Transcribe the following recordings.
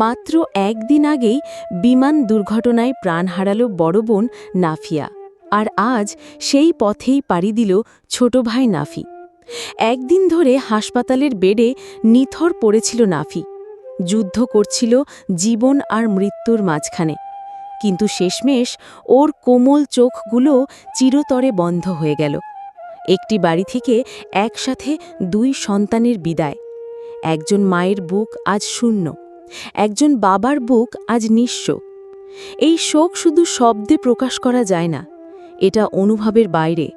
মাত্র একদিন আগেই বিমান দুর্ঘটনায় প্রাণ হারালো বড় বোন নাফিয়া। আর আজ সেই পথেই পাড়ি দিল ছোট ভাই নাফি। একদিন ধরে হাসপাতালের বেডে নিথর পড়েছিল নাফি। যুদ্ধ করছিল জীবন আর মৃত্যুর মাঝখানে। কিন্তু শেষমেশ ওর কোমল চোখগুলো চিরতরে বন্ধ হয়ে গেল। একটি বাড়ি থেকে একসাথে দুই সন্তানের বিদায়। একজন মায়ের বুক আজ শূন্য। একজন বাবার বুক আজ নিঃস্ব। এই শোক শুধু শব্দে প্রকাশ করা যায় না। এটা অনুভবের বাইরে।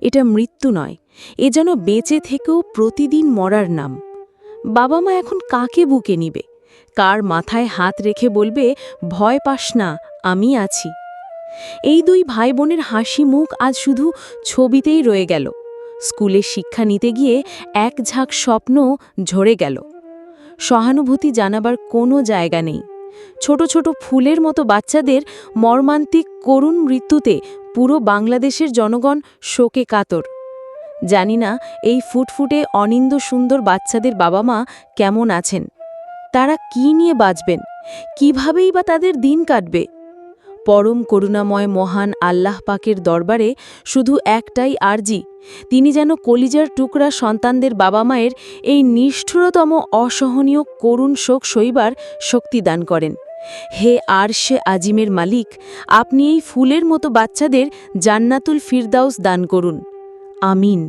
এটা মৃত্যু নয়। এ যেন বেঁচে থেকেও প্রতিদিন মরার নাম। বাবা মা এখন কাকে বুকে নিবে? কার মাথায় হাত রেখে বলবে, ভয় পাস না, আমি আছি এই দুই ভাই বোনের হাসি মুখ আজ শুধু ছবিতেই রয়ে গেল। স্কুলে শিক্ষা নিতে গিয়ে এক ঝাঁক স্বপ্ন ঝরে গেল। সহানুভূতি জানাবার কোনো জায়গা নেই। ছোট ছোট ফুলের মতো বাচ্চাদের মর্মান্তিক করুণ মৃত্যুতে পুরো বাংলাদেশের জনগণ শোকে কাতর। জানি না এই ফুটফুটে অনিন্দ সুন্দর বাচ্চাদের বাবা মা কেমন আছেন। তারা কি নিয়ে বাঁচবেন? কিভাবেই বা তাদের দিন কাটবে? পরম করুণাময় মহান আল্লাহ পাকের দরবারে শুধু একটাই আরজি, তিনি যেন কলিজার টুকরা সন্তানদের বাবা মায়ের এই নিষ্ঠুরতম, অসহনীয়, করুণ শোক সইবার শক্তি দান করেন। হে আরশে আজিমের মালিক, আপনি এই ফুলের মতো বাচ্চাদের জান্নাতুল ফিরদাউস দান করুন। আমিন।